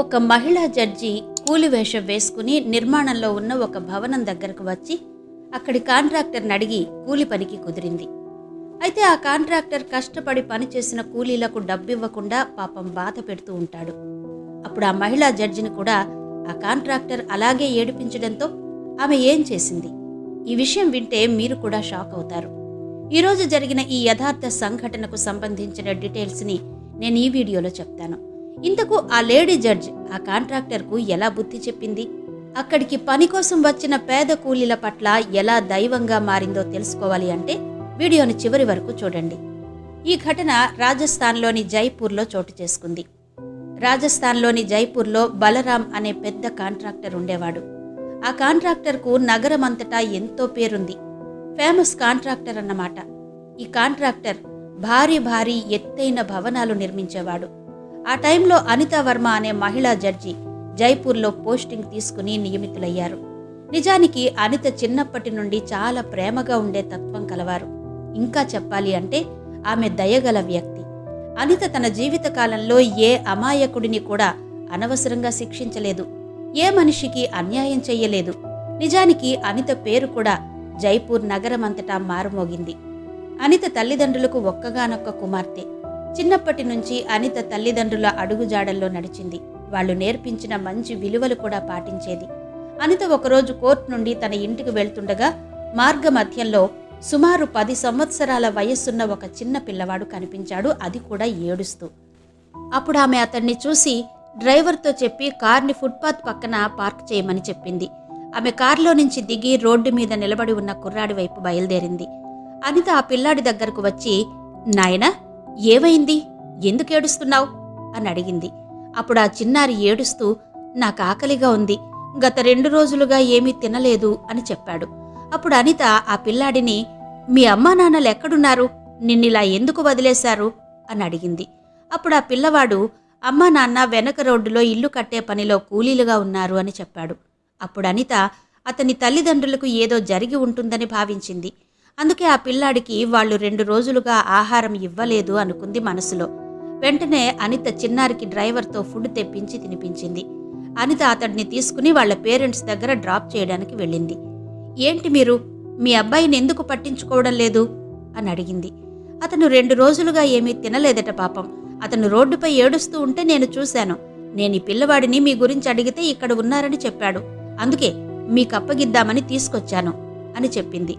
ఒక మహిళా జడ్జి కూలి వేషం వేసుకుని నిర్మాణంలో ఉన్న ఒక భవనం దగ్గరకు వచ్చి అక్కడి కాంట్రాక్టర్ని అడిగి కూలి పనికి కుదిరింది. అయితే ఆ కాంట్రాక్టర్ కష్టపడి పనిచేసిన కూలీలకు డబ్బివ్వకుండా పాపం బాధ పెడుతూ ఉంటాడు. అప్పుడు ఆ మహిళా జడ్జిని కూడా ఆ కాంట్రాక్టర్ అలాగే ఏడిపించడంతో ఆమె ఏం చేసింది? ఈ విషయం వింటే మీరు కూడా షాక్ అవుతారు. ఈరోజు జరిగిన ఈ యథార్థ సంఘటనకు సంబంధించిన డీటెయిల్స్ని నేను ఈ వీడియోలో చెప్తాను. ఇంతకు ఆ లేడీ జడ్జ్ ఆ కాంట్రాక్టర్కు ఎలా బుద్ధి చెప్పింది? అక్కడికి పని కోసం వచ్చిన పేద కూలీల పట్ల ఎలా దైవంగా మారిందో తెలుసుకోవాలి అంటే వీడియోని చివరి వరకు చూడండి. ఈ ఘటన రాజస్థాన్లోని జైపూర్లో చోటు చేసుకుంది. రాజస్థాన్లోని జైపూర్లో బలరాం అనే పెద్ద కాంట్రాక్టర్ ఉండేవాడు. ఆ కాంట్రాక్టర్కు నగరమంతటా ఎంతో పేరుంది. ఫేమస్ కాంట్రాక్టర్ అన్నమాట. ఈ కాంట్రాక్టర్ భారీ భారీ ఎత్తైన భవనాలు నిర్మించేవాడు. ఆ టైంలో అనితా వర్మ అనే మహిళా జడ్జి జైపూర్లో పోస్టింగ్ తీసుకుని నియమితులయ్యారు. నిజానికి అనిత చిన్నప్పటి నుండి చాలా ప్రేమగా ఉండే తత్వం కలవారు. ఇంకా చెప్పాలి అంటే ఆమె దయగల వ్యక్తి. అనిత తన జీవితకాలంలో ఏ అమాయకుడిని కూడా అనవసరంగా శిక్షించలేదు. ఏ మనిషికి అన్యాయం చెయ్యలేదు. నిజానికి అనిత పేరు కూడా జైపూర్ నగరమంతటా మారుమోగింది. అనిత తల్లిదండ్రులకు ఒక్కగానొక్క కుమార్తె. చిన్నప్పటి నుంచి అనిత తల్లిదండ్రుల అడుగుజాడల్లో నడిచింది. వాళ్ళు నేర్పించిన మంచి విలువలు కూడా పాటించేది. అనిత ఒకరోజు కోర్టు నుండి తన ఇంటికి వెళ్తుండగా మార్గ మధ్యంలో సుమారు పది సంవత్సరాల వయస్సున్న ఒక చిన్న పిల్లవాడు కనిపించాడు. అది కూడా ఏడుస్తూ. అప్పుడు ఆమె అతన్ని చూసి డ్రైవర్తో చెప్పి కార్ని ఫుట్పాత్ పక్కన పార్క్ చేయమని చెప్పింది. ఆమె కారులో నుంచి దిగి రోడ్డు మీద నిలబడి ఉన్న కుర్రాడి వైపు బయలుదేరింది. అనిత ఆ పిల్లాడి దగ్గరకు వచ్చి నాయనా ఏమైంది? ఎందుకు ఏడుస్తున్నావు? అని అడిగింది. అప్పుడు ఆ చిన్నారి ఏడుస్తూ నాకు ఆకలిగా ఉంది. గత రెండు రోజులుగా ఏమీ తినలేదు అని చెప్పాడు. అప్పుడు అనిత ఆ పిల్లాడిని మీ అమ్మా నాన్నలు ఎక్కడున్నారు? నిన్నిలా ఎందుకు వదిలేశారు? అని అడిగింది. అప్పుడు ఆ పిల్లవాడు అమ్మా నాన్న వెనక రోడ్డులో ఇల్లు కట్టే పనిలో కూలీలుగా ఉన్నారు అని చెప్పాడు. అప్పుడు అనిత అతని తల్లిదండ్రులకు ఏదో జరిగి ఉంటుందని భావించింది. అందుకే ఆ పిల్లాడికి వాళ్ళు రెండు రోజులుగా ఆహారం ఇవ్వలేదు అనుకుంది మనసులో. వెంటనే అనిత చిన్నారికి డ్రైవర్తో ఫుడ్ తెప్పించి తినిపించింది. అనిత అతడిని తీసుకుని వాళ్ళ పేరెంట్స్ దగ్గర డ్రాప్ చేయడానికి వెళ్ళింది. ఏంటి మీరు? మీ అబ్బాయిని ఎందుకు పట్టించుకోవడం లేదు? అని అడిగింది. అతను రెండు రోజులుగా ఏమీ తినలేదట పాపం. అతను రోడ్డుపై ఏడుస్తూ ఉంటే నేను చూశాను. నేను ఈ పిల్లవాడిని మీ గురించి అడిగితే ఇక్కడ ఉన్నారని చెప్పాడు. అందుకే మీకు అప్పగిద్దామని తీసుకొచ్చాను అని చెప్పింది.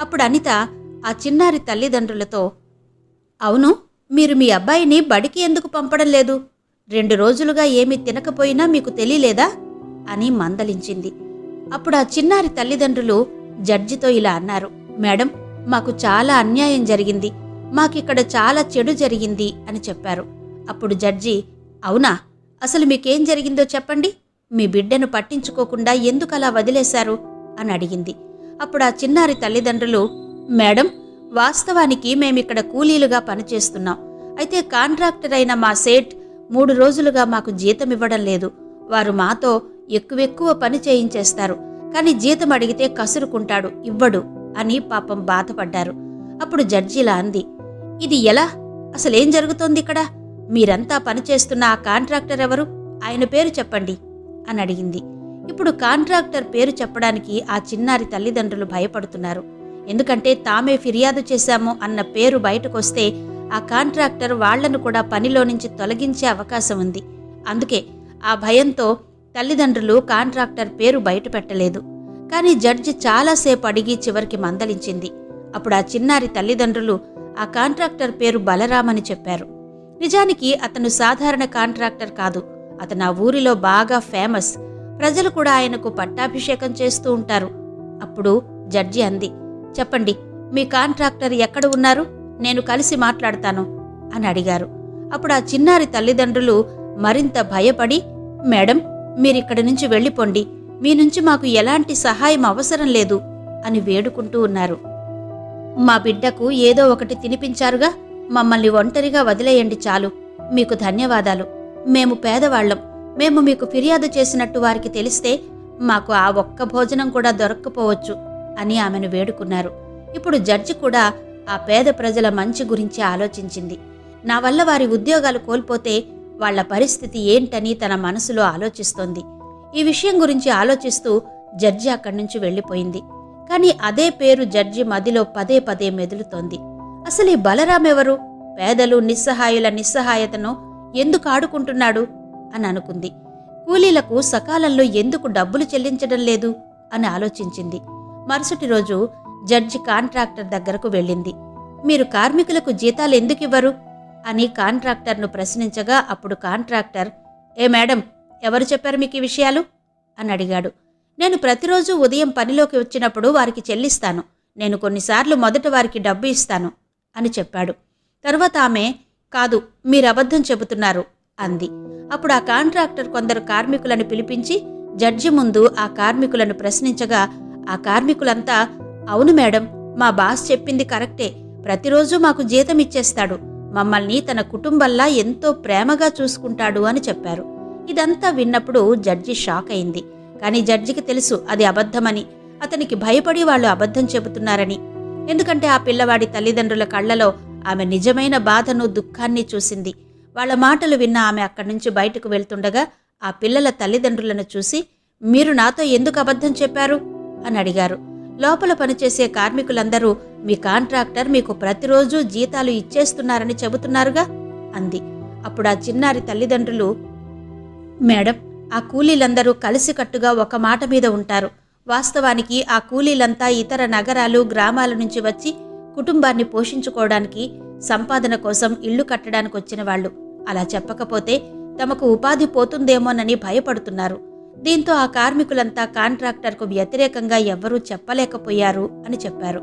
అప్పుడు అనిత ఆ చిన్నారి తల్లిదండ్రులతో అవును మీరు మీ అబ్బాయిని బడికి ఎందుకు పంపడం లేదు? రెండు రోజులుగా ఏమీ తినకపోయినా మీకు తెలియలేదా? అని మందలించింది. అప్పుడు ఆ చిన్నారి తల్లిదండ్రులు జడ్జితో ఇలా అన్నారు మేడం మాకు చాలా అన్యాయం జరిగింది. మాకిక్కడ చాలా చెడు జరిగింది అని చెప్పారు. అప్పుడు జడ్జి అవునా? అసలు మీకేం జరిగిందో చెప్పండి. మీ బిడ్డను పట్టించుకోకుండా ఎందుకలా వదిలేశారు? అని అడిగింది. అప్పుడు ఆ చిన్నారి తల్లిదండ్రులు మేడం వాస్తవానికి మేమిక్కడ కూలీలుగా పనిచేస్తున్నాం. అయితే కాంట్రాక్టర్ అయిన మా సేట్ మూడు రోజులుగా మాకు జీతం ఇవ్వడం లేదు. వారు మాతో ఎక్కువెక్కువ పని చేయించేస్తారు. కానీ జీతం అడిగితే కసురుకుంటాడు ఇవ్వడు అని పాపం బాధపడ్డారు. అప్పుడు జడ్జిలా అంది ఇది ఎలా? అసలేం జరుగుతోంది ఇక్కడ మీరంతా పనిచేస్తున్న ఆ కాంట్రాక్టర్ ఎవరు? ఆయన పేరు చెప్పండి అని అడిగింది. ఇప్పుడు కాంట్రాక్టర్ పేరు చెప్పడానికి ఆ చిన్నారి తల్లిదండ్రులు భయపడుతున్నారు. ఎందుకంటే తామే ఫిర్యాదు చేశాము అన్న పేరు బయటకొస్తే ఆ కాంట్రాక్టర్ వాళ్ళను కూడా పనిలో నుంచి తొలగించే అవకాశం ఉంది. అందుకే ఆ భయంతో తల్లిదండ్రులు కాంట్రాక్టర్ పేరు బయట పెట్టలేదు కానీ జడ్జి చాలాసేపు అడిగి చివరికి మందలించింది. అప్పుడు ఆ చిన్నారి తల్లిదండ్రులు ఆ కాంట్రాక్టర్ పేరు బలరామని చెప్పారు. నిజానికి అతను సాధారణ కాంట్రాక్టర్ కాదు. అతను ఆ ఊరిలో బాగా ఫేమస్. ప్రజలు కూడా ఆయనకు పట్టాభిషేకం చేస్తూ ఉంటారు. అప్పుడు జడ్జి అంది చెప్పండి మీ కాంట్రాక్టర్ ఎక్కడ ఉన్నారు? నేను కలిసి మాట్లాడతాను అని అడిగారు. అప్పుడు ఆ చిన్నారి తల్లిదండ్రులు మరింత భయపడి మేడం మీరిక్కడి నుంచి వెళ్ళిపోండి. మీ నుంచి మాకు ఎలాంటి సహాయం అవసరం లేదు అని వేడుకుంటూ ఉన్నారు. మా బిడ్డకు ఏదో ఒకటి తినిపించారుగా మమ్మల్ని ఒంటరిగా వదిలేయండి చాలు. మీకు ధన్యవాదాలు. మేము పేదవాళ్ళం మేము మీకు ఫిర్యాదు చేసినట్టు వారికి తెలిస్తే మాకు ఆ ఒక్క భోజనం కూడా దొరక్కపోవచ్చు అని ఆమెను వేడుకున్నారు. ఇప్పుడు జడ్జి కూడా ఆ పేద ప్రజల మంచి గురించి ఆలోచించింది. నా వల్ల వారి ఉద్యోగాలు కోల్పోతే వాళ్ళ పరిస్థితి ఏంటని తన మనసులో ఆలోచిస్తోంది. ఈ విషయం గురించి ఆలోచిస్తూ జడ్జి అక్కడి నుంచి వెళ్ళిపోయింది. కానీ అదే పేరు జడ్జి మదిలో పదే పదే మెదులుతోంది. అసలు ఈ బలరాం ఎవరు? పేదలు నిస్సహాయుల నిస్సహాయతను ఎందుకు ఆడుకుంటున్నాడు? అని అనుకుంది. కూలీలకు సకాలంలో ఎందుకు డబ్బులు చెల్లించడం లేదు? అని ఆలోచించింది. మరుసటి రోజు జడ్జి కాంట్రాక్టర్ దగ్గరకు వెళ్ళింది. మీరు కార్మికులకు జీతాలు ఎందుకు ఇవ్వరు? అని కాంట్రాక్టర్ను ప్రశ్నించగా అప్పుడు కాంట్రాక్టర్ ఏ మేడం ఎవరు చెప్పారు మీకు ఈ విషయాలు? అని అడిగాడు. నేను ప్రతిరోజు ఉదయం పనిలోకి వచ్చినప్పుడు వారికి చెల్లిస్తాను. నేను కొన్నిసార్లు మొదట వారికి డబ్బు ఇస్తాను అని చెప్పాడు. తర్వాత ఆమె కాదు మీరు అబద్ధం చెబుతున్నారు. అంది. అప్పుడు ఆ కాంట్రాక్టర్ కొందరు కార్మికులను పిలిపించి జడ్జి ముందు ఆ కార్మికులను ప్రశ్నించగా ఆ కార్మికులంతా అవును మేడం మా బాస్ చెప్పింది కరెక్టే. ప్రతిరోజు మాకు జీతం ఇచ్చేస్తాడు. మమ్మల్ని తన కుటుంబంలా ఎంతో ప్రేమగా చూసుకుంటాడు అని చెప్పారు. ఇదంతా విన్నప్పుడు జడ్జి షాక్ అయింది. కానీ జడ్జికి తెలుసు అది అబద్ధమని. అతనికి భయపడి వాళ్ళు అబద్ధం చెబుతున్నారని. ఎందుకంటే ఆ పిల్లవాడి తల్లిదండ్రుల కళ్ళలో ఆమె నిజమైన బాధను దుఃఖాన్ని చూసింది. వాళ్ళ మాటలు విన్న ఆమె అక్కడి నుంచి బయటకు వెళ్తుండగా ఆ పిల్లల తల్లిదండ్రులను చూసి మీరు నాతో ఎందుకు అబద్ధం చెప్పారు? అని అడిగారు. లోపల పనిచేసే కార్మికులందరూ మీ కాంట్రాక్టర్ మీకు ప్రతిరోజు జీతాలు ఇచ్చేస్తున్నారని చెబుతున్నారుగా? అంది. అప్పుడు ఆ చిన్నారి తల్లిదండ్రులు మేడం ఆ కూలీలందరూ కలిసికట్టుగా ఒక మాట మీద ఉంటారు. వాస్తవానికి ఆ కూలీలంతా ఇతర నగరాలు గ్రామాల నుంచి వచ్చి కుటుంబాన్ని పోషించుకోవడానికి సంపాదన కోసం ఇల్లు కట్టడానికి వచ్చిన వాళ్ళు. అలా చెప్పకపోతే తమకు ఉపాధి పోతుందేమోనని భయపడుతున్నారు. దీంతో ఆ కార్మికులంతా కాంట్రాక్టర్కు వ్యతిరేకంగా ఎవ్వరూ చెప్పలేకపోయారు అని చెప్పారు.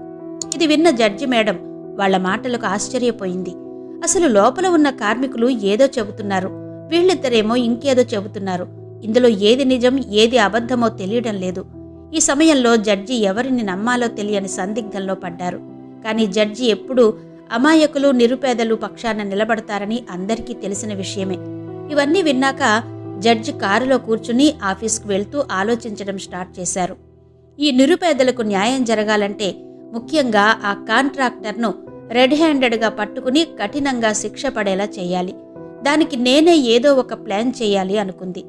ఇది విన్న జడ్జి మేడం వాళ్ళ మాటలకు ఆశ్చర్యపోయింది. అసలు లోపల ఉన్న కార్మికులు ఏదో చెబుతున్నారు. వీళ్ళిద్దరేమో ఇంకేదో చెబుతున్నారు. ఇందులో ఏది నిజం ఏది అబద్ధమో తెలియడం లేదు. ఈ సమయంలో జడ్జి ఎవరిని నమ్మాలో తెలియని సందిగ్ధంలో పడ్డారు. కానీ జడ్జి ఎప్పుడూ అమాయకులు నిరుపేదలు పక్షాన నిలబడతారని అందరికీ తెలిసిన విషయమే. ఇవన్నీ విన్నాక జడ్జి కారులో కూర్చుని ఆఫీస్కు వెళ్తూ ఆలోచించడం స్టార్ట్ చేశారు. ఈ నిరుపేదలకు న్యాయం జరగాలంటే ముఖ్యంగా ఆ కాంట్రాక్టర్ను రెడ్ హ్యాండెడ్గా పట్టుకుని కఠినంగా శిక్ష పడేలా చేయాలి. దానికి నేనే ఏదో ఒక ప్లాన్ చేయాలి అనుకుంది.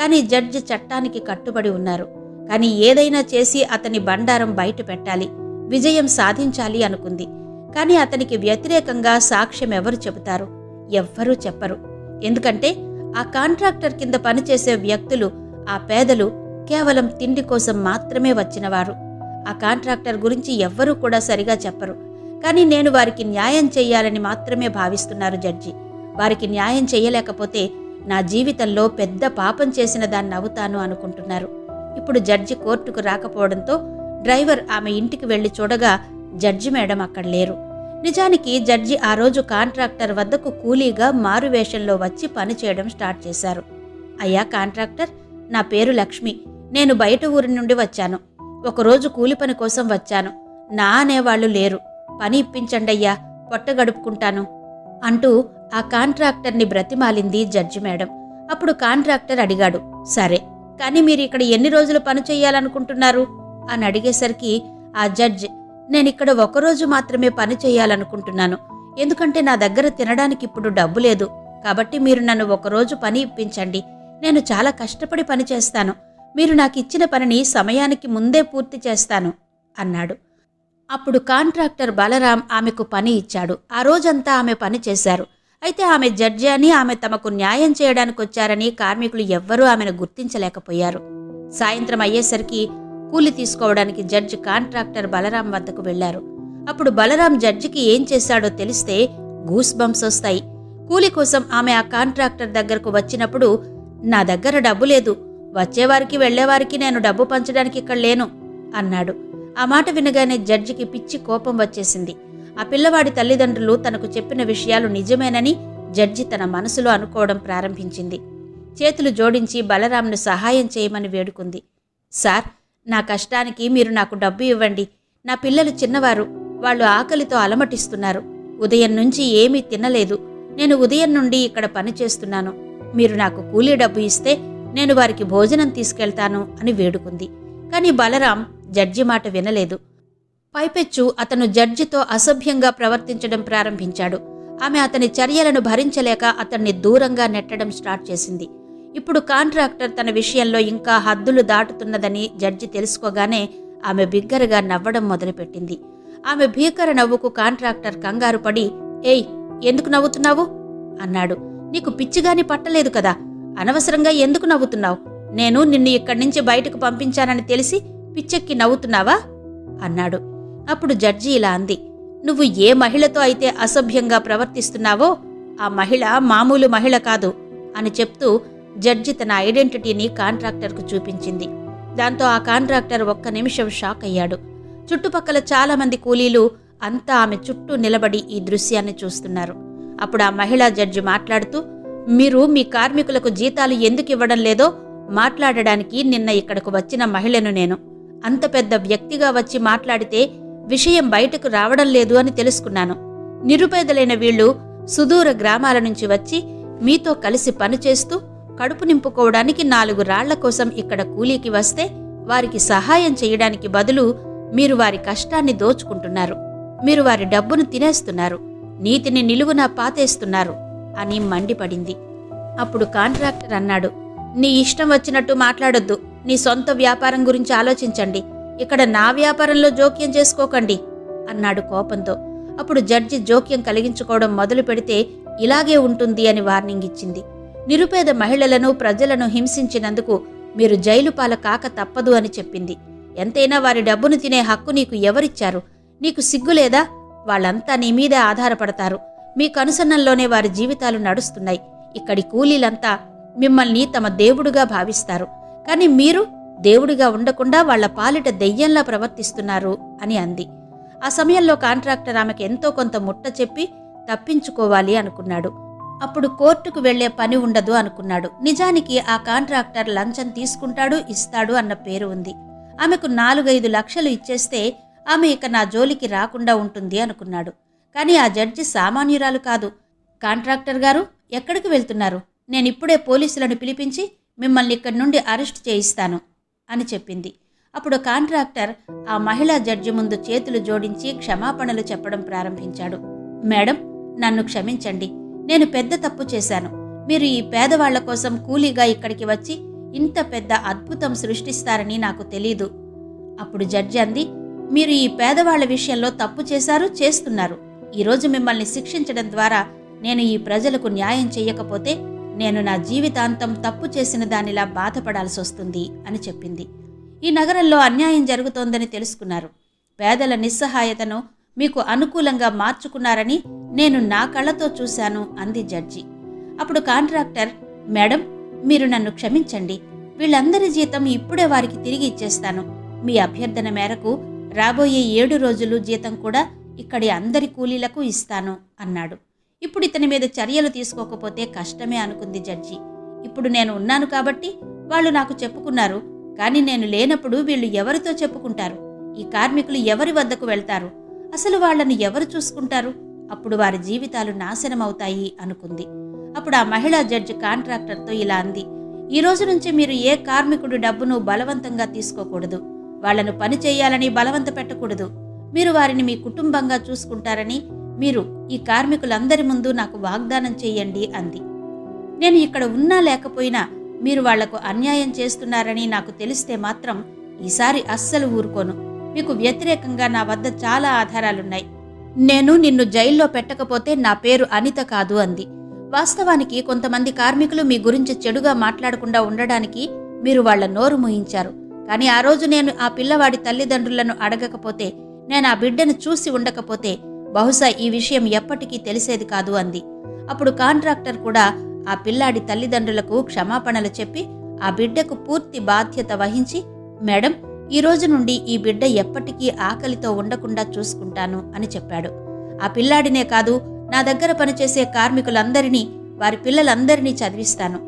కానీ జడ్జి చట్టానికి కట్టుబడి ఉన్నారు. కానీ ఏదైనా చేసి అతని బండారం బయట పెట్టాలి విజయం సాధించాలి అనుకుంది. కానీ అతనికి వ్యతిరేకంగా సాక్ష్యం ఎవరు చెబుతారు? ఎవ్వరూ చెప్పరు. ఎందుకంటే ఆ కాంట్రాక్టర్ కింద పనిచేసే వ్యక్తులు ఆ పేదలు కేవలం తిండి కోసం మాత్రమే వచ్చినవారు. ఆ కాంట్రాక్టర్ గురించి ఎవ్వరూ కూడా సరిగా చెప్పరు. కానీ నేను వారికి న్యాయం చేయాలని మాత్రమే భావిస్తున్నారు జడ్జి. వారికి న్యాయం చేయలేకపోతే నా జీవితంలో పెద్ద పాపం చేసిన దాన్ని అవుతాను అనుకుంటున్నారు. ఇప్పుడు జడ్జి కోర్టుకు రాకపోవడంతో డ్రైవర్ ఆమె ఇంటికి వెళ్ళి చూడగా జడ్జి మేడం అక్కడ లేరు. నిజానికి జడ్జి ఆ రోజు కాంట్రాక్టర్ వద్దకు కూలీగా మారువేషంలో వచ్చి పనిచేయడం స్టార్ట్ చేశారు. అయ్యా కాంట్రాక్టర్ నా పేరు లక్ష్మి. నేను బయట ఊరి నుండి వచ్చాను. ఒకరోజు కూలి పని కోసం వచ్చాను. నా అనేవాళ్ళు లేరు. పని ఇప్పించండయ్యా పొట్ట గడుపుకుంటాను అంటూ ఆ కాంట్రాక్టర్ని బ్రతిమాలింది జడ్జి మేడం. అప్పుడు కాంట్రాక్టర్ అడిగాడు సరే కానీ మీరు ఇక్కడ ఎన్ని రోజులు పని చేయాలనుకుంటున్నారు? అని అడిగేసరికి ఆ జడ్జ్ నేను ఇక్కడ ఒకరోజు మాత్రమే పని చేయాలనుకుంటున్నాను. ఎందుకంటే నా దగ్గర తినడానికి ఇప్పుడు డబ్బు లేదు. కాబట్టి మీరు నన్ను ఒకరోజు పని ఇప్పించండి. నేను చాలా కష్టపడి పని చేస్తాను. మీరు నాకు ఇచ్చిన పనిని సమయానికి ముందే పూర్తి చేస్తాను అన్నాడు. అప్పుడు కాంట్రాక్టర్ బలరాం ఆమెకు పని ఇచ్చాడు. ఆ రోజంతా ఆమె పని చేశారు. అయితే ఆమె జడ్జి అని ఆమె తమకు న్యాయం చేయడానికి వచ్చారని కార్మికులు ఎవ్వరూ ఆమెను గుర్తించలేకపోయారు. సాయంత్రం అయ్యేసరికి కూలి తీసుకోవడానికి జడ్జి కాంట్రాక్టర్ బలరాం వద్దకు వెళ్ళారు. అప్పుడు బలరాం జడ్జికి ఏం చేశాడో తెలిస్తే గూస్ బంప్స్ వస్తాయి. కూలి కోసం ఆమె ఆ కాంట్రాక్టర్ దగ్గరకు వచ్చినప్పుడు నా దగ్గర డబ్బు లేదు. వచ్చేవారికి వెళ్ళేవారికి నేను డబ్బు పంచడానికి ఇక్కడ లేను అన్నాడు. ఆ మాట వినగానే జడ్జికి పిచ్చి కోపం వచ్చేసింది. ఆ పిల్లవాడి తల్లిదండ్రులు తనకు చెప్పిన విషయాలు నిజమేనని జడ్జి తన మనసులో అనుకోవడం ప్రారంభించింది. చేతులు జోడించి బలరాంను సహాయం చేయమని వేడుకుంది. సార్ నా కష్టానికి మీరు నాకు డబ్బు ఇవ్వండి. నా పిల్లలు చిన్నవారు వాళ్ళు ఆకలితో అలమటిస్తున్నారు. ఉదయం నుంచి ఏమీ తినలేదు. నేను ఉదయం నుండి ఇక్కడ పని చేస్తున్నాను. మీరు నాకు కూలీ డబ్బు ఇస్తే నేను వారికి భోజనం తీసుకెళ్తాను అని వేడుకుంది. కానీ బలరాం జడ్జి మాట వినలేదు. పైపెచ్చు అతను జడ్జితో అసభ్యంగా ప్రవర్తించడం ప్రారంభించాడు. ఆమె అతని చర్యలను భరించలేక అతన్ని దూరంగా నెట్టడం స్టార్ట్ చేసింది. ఇప్పుడు కాంట్రాక్టర్ తన విషయంలో ఇంకా హద్దులు దాటుతున్నదని జడ్జి తెలుసుకోగానే ఆమె బిగ్గరగా నవ్వడం మొదలుపెట్టింది. ఆమె భీకర నవ్వుకు కాంట్రాక్టర్ కంగారు పడి ఏయ్ ఎందుకు నవ్వుతున్నావు? అన్నాడు. నీకు పిచ్చిగాని పట్టలేదు కదా. అనవసరంగా ఎందుకు నవ్వుతున్నావు? నేను నిన్ను ఇక్కడి నుంచి బయటకు పంపించానని తెలిసి పిచ్చెక్కి నవ్వుతున్నావా? అన్నాడు. అప్పుడు జడ్జి ఇలా అంది. నువ్వు ఏ మహిళతో అయితే అసభ్యంగా ప్రవర్తిస్తున్నావో ఆ మహిళ మామూలు మహిళ కాదు అని చెప్తూ జడ్జి తన ఐడెంటిటీని కాంట్రాక్టర్కు చూపించింది. దాంతో ఆ కాంట్రాక్టర్ ఒక్క నిమిషం షాక్ అయ్యాడు. చుట్టుపక్కల చాలామంది కూలీలు అంతా ఆమె చుట్టూ నిలబడి ఈ దృశ్యాన్ని చూస్తున్నారు. అప్పుడు ఆ మహిళా జడ్జి మాట్లాడుతూ మీరు మీ కార్మికులకు జీతాలు ఎందుకు ఇవ్వడం లేదో మాట్లాడడానికి నిన్న ఇక్కడకు వచ్చిన మహిళను నేను. అంత పెద్ద వ్యక్తిగా వచ్చి మాట్లాడితే విషయం బయటకు రావడం లేదు అని తెలుసుకున్నాను. నిరుపేదలైన వీళ్ళు సుదూర గ్రామాల నుంచి వచ్చి మీతో కలిసి పనిచేస్తూ కడుపు నింపుకోవడానికి నాలుగు రాళ్ళ కోసం ఇక్కడ కూలీకి వస్తే వారికి సహాయం చేయడానికి బదులు మీరు వారి కష్టాన్ని దోచుకుంటున్నారు. మీరు వారి డబ్బును తినేస్తున్నారు. నీతిని నిలువున పాతేస్తున్నారు అని మండిపడింది. అప్పుడు కాంట్రాక్టర్ అన్నాడు నీ ఇష్టం వచ్చినట్టు మాట్లాడొద్దు. నీ సొంత వ్యాపారం గురించి ఆలోచించండి. ఇక్కడ నా వ్యాపారంలో జోక్యం చేసుకోకండి అన్నాడు కోపంతో. అప్పుడు జడ్జి జోక్యం కలిగించుకోవడం మొదలు పెడితే ఇలాగే ఉంటుంది అని వార్నింగ్ ఇచ్చింది. నిరుపేద మహిళలను ప్రజలను హింసించినందుకు మీరు జైలు పాల కాక తప్పదు అని చెప్పింది. ఎంతైనా వారి డబ్బును తినే హక్కు నీకు ఎవరిచ్చారు? నీకు సిగ్గులేదా వాళ్ళంతా నీ మీదే ఆధారపడతారు. మీ కనుసన్నల్లోనే వారి జీవితాలు నడుస్తున్నాయి. ఇక్కడి కూలీలంతా మిమ్మల్ని తమ దేవుడుగా భావిస్తారు. కానీ మీరు దేవుడిగా ఉండకుండా వాళ్ళ పాలిట దెయ్యంలా ప్రవర్తిస్తున్నారు అని అంది. ఆ సమయంలో కాంట్రాక్టర్ ఆమెకు ఎంతో కొంత ముట్ట చెప్పి తప్పించుకోవాలి అనుకున్నాడు. అప్పుడు కోర్టుకు వెళ్ళే పని ఉండదు అనుకున్నాడు. నిజానికి ఆ కాంట్రాక్టర్ లంచం తీసుకుంటాడు ఇస్తాడు అన్న పేరు ఉంది. ఆమెకు నాలుగైదు లక్షలు ఇచ్చేస్తే ఆమె ఇక నా జోలికి రాకుండా ఉంటుంది అనుకున్నాడు. కానీ ఆ జడ్జి సామాన్యురాలు కాదు. కాంట్రాక్టర్ గారు ఎక్కడికి వెళ్తున్నారు? నేనిప్పుడే పోలీసులను పిలిపించి మిమ్మల్ని ఇక్కడి నుండి అరెస్ట్ చేయిస్తాను అని చెప్పింది. అప్పుడు కాంట్రాక్టర్ ఆ మహిళా జడ్జి ముందు చేతులు జోడించి క్షమాపణలు చెప్పడం ప్రారంభించాడు. మేడం నన్ను క్షమించండి. నేను పెద్ద తప్పు చేశాను. మీరు ఈ పేదవాళ్ళ కోసం కూలీగా ఇక్కడికి వచ్చి ఇంత పెద్ద అద్భుతం సృష్టిస్తారని నాకు తెలీదు. అప్పుడు జడ్జి అంది మీరు ఈ పేదవాళ్ళ విషయంలో తప్పు చేశారు చేస్తున్నారు. ఈరోజు మిమ్మల్ని శిక్షించడం ద్వారా నేను ఈ ప్రజలకు న్యాయం చేయకపోతే నేను నా జీవితాంతం తప్పు చేసిన దానిలా బాధపడాల్సి వస్తుంది అని చెప్పింది. ఈ నగరంలో అన్యాయం జరుగుతోందని తెలుసుకున్నారు. పేదల నిస్సహాయతను మీకు అనుకూలంగా మార్చుకున్నారని నేను నా కళ్ళతో చూశాను అంది జడ్జి. అప్పుడు కాంట్రాక్టర్ మేడం మీరు నన్ను క్షమించండి. వీళ్ళందరి జీతం ఇప్పుడే వారికి తిరిగి ఇచ్చేస్తాను. మీ అభ్యర్థన మేరకు రాబోయే ఏడు రోజులు జీతం కూడా ఇక్కడి అందరి కూలీలకు ఇస్తాను అన్నాడు. ఇప్పుడు ఇతని మీద చర్యలు తీసుకోకపోతే కష్టమే అనుకుంది జడ్జి. ఇప్పుడు నేను ఉన్నాను కాబట్టి వాళ్ళు నాకు చెప్పుకున్నారు కానీ నేను లేనప్పుడు వీళ్ళు ఎవరితో చెప్పుకుంటారు? ఈ కార్మికులు ఎవరి వద్దకు వెళ్తారు? అసలు వాళ్ళని ఎవరు చూసుకుంటారు? అప్పుడు వారి జీవితాలు నాశనమవుతాయి అనుకుంది. అప్పుడు ఆ మహిళా జడ్జి కాంట్రాక్టర్తో ఇలా అంది. ఈ రోజు నుంచి మీరు ఏ కార్మికుడు డబ్బును బలవంతంగా తీసుకోకూడదు. వాళ్ళను పని చేయాలని బలవంత పెట్టకూడదు. మీరు వారిని మీ కుటుంబంగా చూసుకుంటారని మీరు ఈ కార్మికులందరి ముందు నాకు వాగ్దానం చేయండి అంది. నేను ఇక్కడ ఉన్నా లేకపోయినా మీరు వాళ్ళకు అన్యాయం చేస్తున్నారని నాకు తెలిస్తే మాత్రం ఈసారి అస్సలు ఊరుకోను. మీకు వ్యతిరేకంగా నా వద్ద చాలా ఆధారాలున్నాయి. నేను నిన్ను జైల్లో పెట్టకపోతే నా పేరు అనిత కాదు అంది. వాస్తవానికి కొంతమంది కార్మికులు మీ గురించి చెడుగా మాట్లాడకుండా ఉండడానికి మీరు వాళ్ళ నోరు ముయించారు. కానీ ఆ రోజు నేను ఆ పిల్లవాడి తల్లిదండ్రులను అడగకపోతే నేను ఆ బిడ్డను చూసి ఉండకపోతే బహుశా ఈ విషయం ఎప్పటికీ తెలిసేది కాదు అంది. అప్పుడు కాంట్రాక్టర్ కూడా ఆ పిల్లాడి తల్లిదండ్రులకు క్షమాపణలు చెప్పి ఆ బిడ్డకు పూర్తి బాధ్యత వహించి మేడం ఈ రోజు నుండి ఈ బిడ్డ ఎప్పటికీ ఆకలితో ఉండకుండా చూసుకుంటాను అని చెప్పాడు. ఆ పిల్లాడినే కాదు నా దగ్గర పనిచేసే కార్మికులందరినీ వారి పిల్లలందరినీ చదివిస్తాను.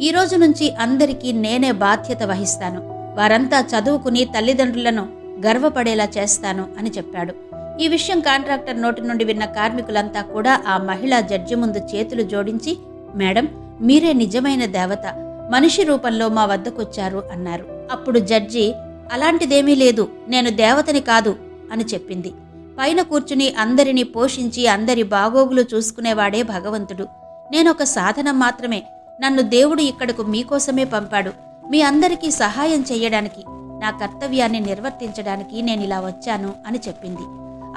ఈ రోజు నుంచి అందరికీ నేనే బాధ్యత వహిస్తాను. వారంతా చదువుకుని తల్లిదండ్రులను గర్వపడేలా చేస్తాను అని చెప్పాడు. ఈ విషయం కాంట్రాక్టర్ నోటి నుండి విన్న కార్మికులంతా కూడా ఆ మహిళా జడ్జి ముందు చేతులు జోడించి మేడం మీరే నిజమైన దేవత. మనిషి రూపంలో మా వద్దకొచ్చారు అన్నారు. అప్పుడు జడ్జి అలాంటిదేమీ లేదు నేను దేవతని కాదు అని చెప్పింది. పైన కూర్చుని అందరినీ పోషించి అందరి బాగోగులు చూసుకునేవాడే భగవంతుడు. నేనొక సాధనం మాత్రమే. నన్ను దేవుడు ఇక్కడకు మీకోసమే పంపాడు. మీ అందరికీ సహాయం చేయడానికి నా కర్తవ్యాన్ని నిర్వర్తించడానికి నేను ఇలా వచ్చాను అని చెప్పింది.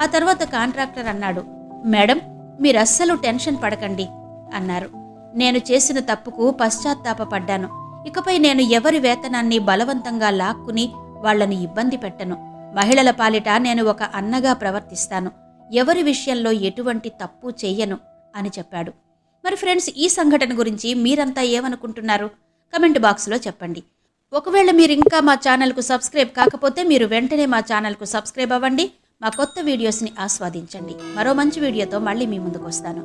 ఆ తర్వాత కాంట్రాక్టర్ అన్నాడు మేడం మీరస్సలు టెన్షన్ పడకండి అన్నారు. నేను చేసిన తప్పుకు పశ్చాత్తాపపడ్డాను. ఇకపై నేను ఎవరి వేతనాన్ని బలవంతంగా లాక్కుని వాళ్ళని ఇబ్బంది పెట్టను. మహిళల పాలిట నేను ఒక అన్నగా ప్రవర్తిస్తాను. ఎవరి విషయంలో ఎటువంటి తప్పు చెయ్యను అని చెప్పాడు. మరి ఫ్రెండ్స్ ఈ సంఘటన గురించి మీరంతా ఏమనుకుంటున్నారు? కమెంట్ బాక్స్లో చెప్పండి. ఒకవేళ మీరు ఇంకా మా ఛానల్కు సబ్స్క్రైబ్ కాకపోతే మీరు వెంటనే మా ఛానల్కు సబ్స్క్రైబ్ అవ్వండి. మా కొత్త వీడియోస్ని ఆస్వాదించండి. మరో మంచి వీడియోతో మళ్ళీ మీ ముందుకు వస్తాను.